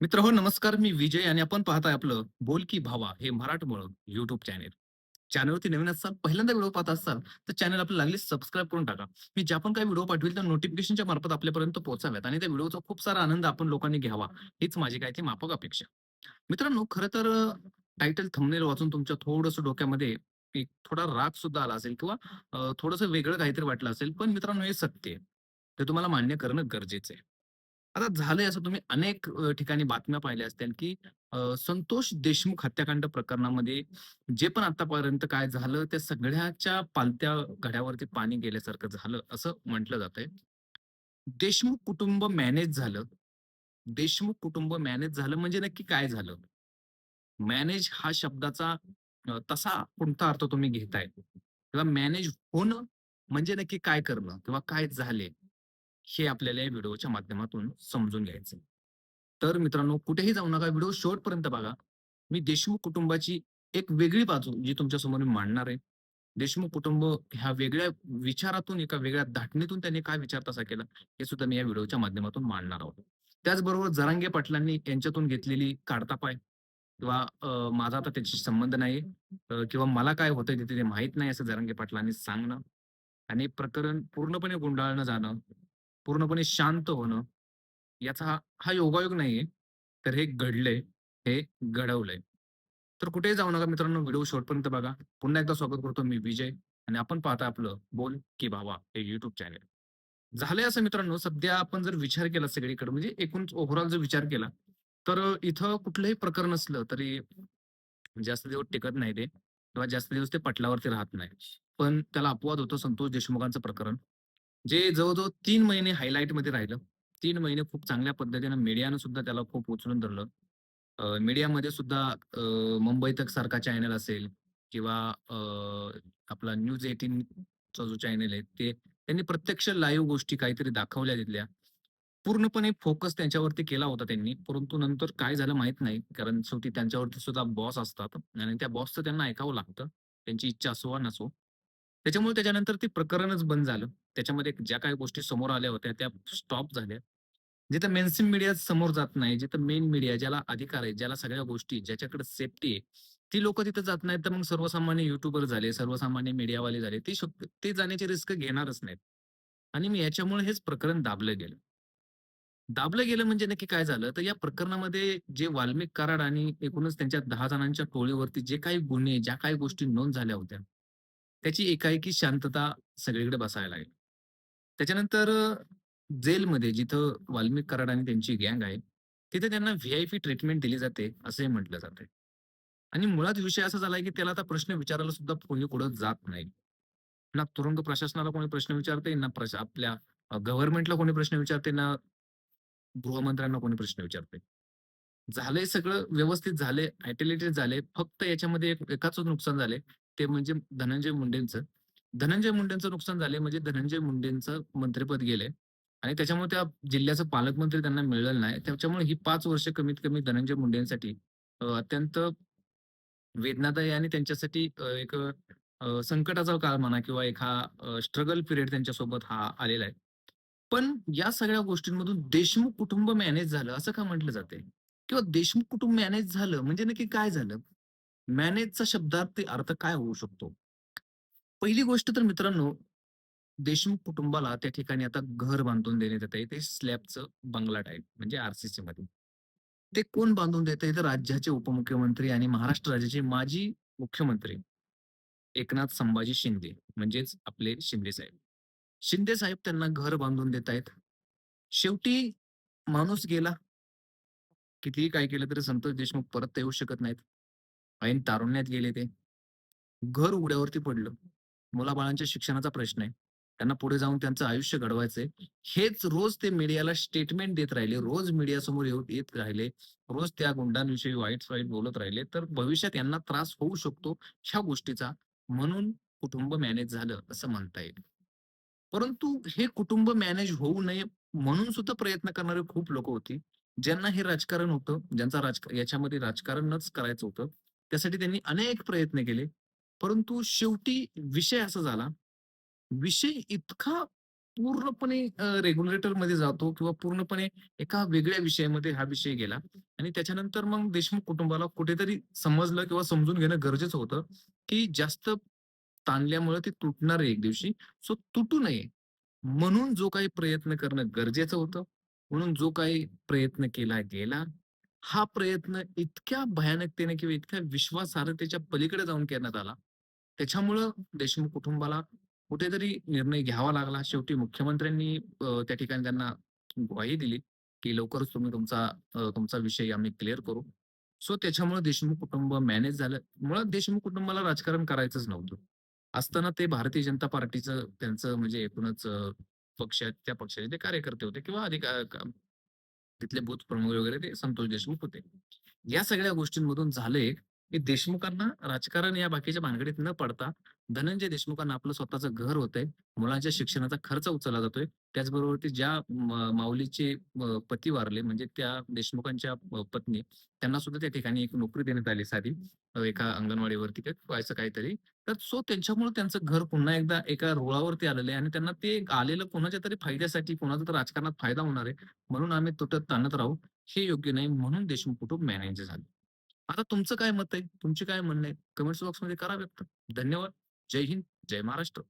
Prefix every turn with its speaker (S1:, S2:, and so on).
S1: मित्र हो नमस्कार मी विजय आणि आपण पाहताय आपलं बोल की भावा हे मराठमोळ युट्यूब चॅनेल चॅनलवरती नवीन असाल पहिल्यांदा व्हिडिओ पाहत असाल तर चॅनल आपल्याला लागली सबस्क्राईब करून टाका. मी ज्या पण काही व्हिडिओ पाठवेल त्या नोटिफिकेशनच्या मार्फत आपल्यापर्यंत पोहोचाव्यात आणि त्या व्हिडिओचा खूप सारा आनंद आपण लोकांनी घ्यावा हीच माझी काय ती माफक अपेक्षा. मित्रांनो खरं तर टायटल थंबनेल वाचून तुमच्या थोडस डोक्यामध्ये एक थोडा राग सुद्धा आला असेल किंवा थोडस थोडंसं वेगळं काहीतरी वाटलं असेल पण मित्रांनो हे सत्य आहे. ते तुम्हाला मान्य करणं गरजेचं आहे. आता झालंय असं तुम्ही अनेक ठिकाणी बातम्या पाहिल्या असतील की संतोष देशमुख हत्याकांड प्रकरणामध्ये जे पण आतापर्यंत काय झालं त्या सगळ्याच्या पालत्या घड्यावरती पाणी गेल्यासारखं झालं असं म्हटलं जातंय. देशमुख कुटुंब मॅनेज झालं. देशमुख कुटुंब मॅनेज झालं म्हणजे नक्की काय झालं? मॅनेज हा शब्दाचा तसा कोणता अर्थ तुम्ही घेताय? किंवा मॅनेज होणं म्हणजे नक्की काय करणं? किंवा काय झाले? हे आपल्याला या व्हिडिओच्या माध्यमातून समजून घ्यायचं तर मित्रांनो कुठेही जाऊ नका. व्हिडिओ शेवटपर्यंत बघा. मी देशमुख कुटुंबाची एक वेगळी बाजू जी तुमच्यासमोर मी मांडणार आहे. देशमुख कुटुंब ह्या वेगळ्या विचारातून एका वेगळ्या धाटणीतून त्यांनी काय विचार तसा केला हे सुद्धा मी या व्हिडिओच्या माध्यमातून मांडणार आहोत. त्याचबरोबर जरांगे पाटलांनी यांच्यातून घेतलेली काढता पाय किंवा माझा आता त्याच्याशी संबंध नाही. किंवा मला काय होतंय तिथे ते माहीत नाही असं जरांगे पाटलांनी सांगणं आणि प्रकरण पूर्णपणे गुंडाळणं जाणं पूर्णपणे शांत होणं याचा हा हा योगायोग नाहीये. तर हे घडलंय हे घडवलंय. तर कुठेही जाऊ नका मित्रांनो व्हिडिओ शेवटपर्यंत बघा. पुन्हा एकदा स्वागत करतो मी विजय आणि आपण पाहता आपलं बोल की भावा हे युट्यूब चॅनल झालंय असं मित्रांनो सध्या आपण जर विचार केला सगळीकडे म्हणजे एकूण ओव्हरऑल जर विचार केला तर इथं कुठलंही प्रकरण असलं तरी जास्त दिवस टिकत नाही ते किंवा जास्त दिवस ते पटलावरती राहत नाही. पण त्याला अपवाद होतो संतोष देशमुखांचं प्रकरण. जे जवळजवळ तीन महिने हायलाईटमध्ये राहिलं. तीन महिने खूप चांगल्या पद्धतीनं मीडियानं सुद्धा त्याला खूप उचलून धरलं. मीडियामध्ये सुद्धा मुंबई तक सारखा चॅनल असेल किंवा अ, आपला न्यूज एटीनचा जो चॅनल आहे ते त्यांनी प्रत्यक्ष लाईव्ह गोष्टी काहीतरी दाखवल्या तिथल्या. पूर्णपणे फोकस त्यांच्यावरती केला होता त्यांनी परंतु नंतर काय झालं माहीत नाही. कारण शेवटी त्यांच्यावरती सुद्धा बॉस असतात आणि त्या बॉसचं त्यांना ऐकावं लागतं. त्यांची इच्छा असो वा नसो. त्याच्यामुळे त्याच्यानंतर ते प्रकरणच बंद झालं. त्याच्यामध्ये ज्या काही गोष्टी समोर आल्या होत्या त्या स्टॉप झाल्या. जिथं मेनस्ट्रीम मीडिया समोर जात नाही जिथं मेन मीडिया ज्याला अधिकार आहे ज्याला सगळ्या गोष्टी ज्याच्याकडे सेफ्टी आहे ती लोक तिथं जात नाहीत तर मग सर्वसामान्य युट्यूबर झाले सर्वसामान्य मीडियावाले झाले ते शक्य ते जाण्याची रिस्क घेणारच नाहीत. आणि मी याच्यामुळे हेच प्रकरण दाबलं गेलं. दाबलं गेलं म्हणजे नक्की काय झालं? तर या प्रकरणामध्ये जे वाल्मिक कराड आणि एकूणच त्यांच्या दहा जणांच्या टोळीवरती जे काही गुन्हे ज्या काही गोष्टी नोंद झाल्या होत्या त्याची एकाएकी शांतता सगळीकडे बसायला लागली. त्याच्यानंतर जेलमध्ये जिथं वाल्मिक कराड आणि त्यांची गँग आहे तिथे त्यांना व्हीआयपी ट्रीटमेंट दिली जाते असंही म्हटलं जाते आणि मुळात विषय असा झालाय की त्याला आता प्रश्न विचारायला सुद्धा कोणी कुठं जात नाही. ना तुरुंग प्रशासनाला कोणी प्रश्न विचारते ना प्रशा आपल्या गव्हर्नमेंटला कोणी प्रश्न विचारते ना गृहमंत्र्यांना कोणी प्रश्न विचारते झालंय सगळं व्यवस्थित झाले आयटिलिटी झाले फक्त याच्यामध्ये एक एकाच नुकसान झाले ते म्हणजे धनंजय मुंडेंचं. धनंजय मुंडेंचं नुकसान झाले म्हणजे धनंजय मुंडेंचं मंत्रिपद गेले आणि त्याच्यामुळे त्या जिल्ह्याचं पालकमंत्री त्यांना मिळालं नाही. त्याच्यामुळे ही पाच वर्ष कमीत कमी धनंजय मुंडेंसाठी अत्यंत वेदनादायी आणि त्यांच्यासाठी एक संकटाचा काळ म्हणा किंवा एक हा स्ट्रगल पिरियड त्यांच्यासोबत हा आलेला आहे. पण या सगळ्या गोष्टींमधून देशमुख कुटुंब मॅनेज झालं असं का म्हटलं जाते किंवा देशमुख कुटुंब मॅनेज झालं म्हणजे नक्की काय झालं? मॅनेजचा शब्दार्थ अर्थ काय होऊ शकतो? पहिली गोष्ट तर मित्रांनो देशमुख कुटुंबाला त्या ठिकाणी आता घर बांधून देण्यात येत आहे ते स्लॅबचं बंगला टाईप म्हणजे आरसीसी मध्ये. ते कोण बांधून देत आहे? तर राज्याचे उपमुख्यमंत्री आणि महाराष्ट्र राज्याचे माजी मुख्यमंत्री एकनाथ संभाजी शिंदे म्हणजेच आपले शिंदे साहेब. शिंदे साहेब त्यांना घर बांधून देत आहेत. शेवटी माणूस गेला. कितीही काय केलं तरी संतोष देशमुख परत येऊ शकत नाहीत. ऐन तारुण्यात गेले ते. घर उघड्यावरती पडलं. मुलाबाळांच्या शिक्षणाचा प्रश्न आहे. त्यांना पुढे जाऊन त्यांचं आयुष्य घडवायचंय. हेच रोज ते मीडियाला स्टेटमेंट देत राहिले. रोज मीडिया समोर येऊ येत राहिले. रोज त्या गुंडांविषयी वाईट वाईट बोलत राहिले. तर भविष्यात यांना त्रास होऊ शकतो ह्या गोष्टीचा. म्हणून कुटुंब मॅनेज झालं असं म्हणता येईल. परंतु हे कुटुंब मॅनेज होऊ नये म्हणून सुद्धा प्रयत्न करणारे खूप लोक होती. ज्यांना हे राजकारण होतं ज्यांचा राजक याच्यामध्ये राजकारणच करायचं होतं. त्यासाठी त्यांनी अनेक प्रयत्न केले परंतु शेवटी विषय असा झाला विषय इतका पूर्णपणे रेग्युलेटर रेग्युलेटरमध्ये जातो किंवा पूर्णपणे एका वेगळ्या विषयामध्ये हा विषय गेला आणि त्याच्यानंतर मग देशमुख कुटुंबाला कुठेतरी समजलं किंवा समजून घेणं गरजेचं होतं, की जास्त ताणल्यामुळे ते तुटणार आहे एक दिवशी. सो तुटू नये म्हणून जो काही प्रयत्न करणं गरजेचं होतं, म्हणून जो काही प्रयत्न केला गेला. हा प्रयत्न इतक्या भयानकतेने किंवा इतक्या विश्वासार्हतेच्या पलीकडे जाऊन करण्यात आला. त्याच्यामुळं देशमुख कुटुंबाला कुठेतरी निर्णय घ्यावा लागला. शेवटी मुख्यमंत्र्यांनी त्या ठिकाणी त्यांना ग्वाही दिली, की लवकरच तुम्ही तुमचा तुमचा विषय आम्ही क्लिअर करू. सो त्याच्यामुळे देशमुख कुटुंब मॅनेज झालं. मुळात देशमुख कुटुंबाला राजकारण करायचंच नव्हतं. असताना ते भारतीय जनता पार्टीचं त्यांचं म्हणजे एकूणच पक्ष त्या पक्षाचे ते कार्यकर्ते होते किंवा अधिक तिथले बूथ प्रमुख वगैरे ते संतोष देशमुख होते. या सगळ्या गोष्टींमधून झालंय, की देशमुखांना राजकारण या बाकीच्या भानगडीत न पडता धनंजय देशमुखांना आपलं स्वतःचं घर होतंय. मुलांच्या शिक्षणाचा खर्च उचलला जातोय. त्याचबरोबर ते ज्या माऊलीचे पती वारले म्हणजे त्या देशमुखांच्या पत्नी त्यांना सुद्धा त्या ठिकाणी एक नोकरी देण्यात आली साधी एका अंगणवाडीवरती काय व्हायचं काहीतरी. तर सो त्यांच्यामुळे त्यांचं घर पुन्हा एकदा एका रुळावरती आलेलं आहे आणि त्यांना ते आलेलं कोणाच्या तरी फायद्यासाठी, कोणाचा तर राजकारणात फायदा होणार आहे. म्हणून आम्ही तुटत ताणत राहू. हे योग्य नाही म्हणून देशमुख कुटुंब मॅनेज झाले आता तुमचं काय मत आहे? तुमची काय म्हणणं आहे? कमेंट्स बॉक्समध्ये करा व्यक्त. धन्यवाद. जय हिंद, जय महाराष्ट्र.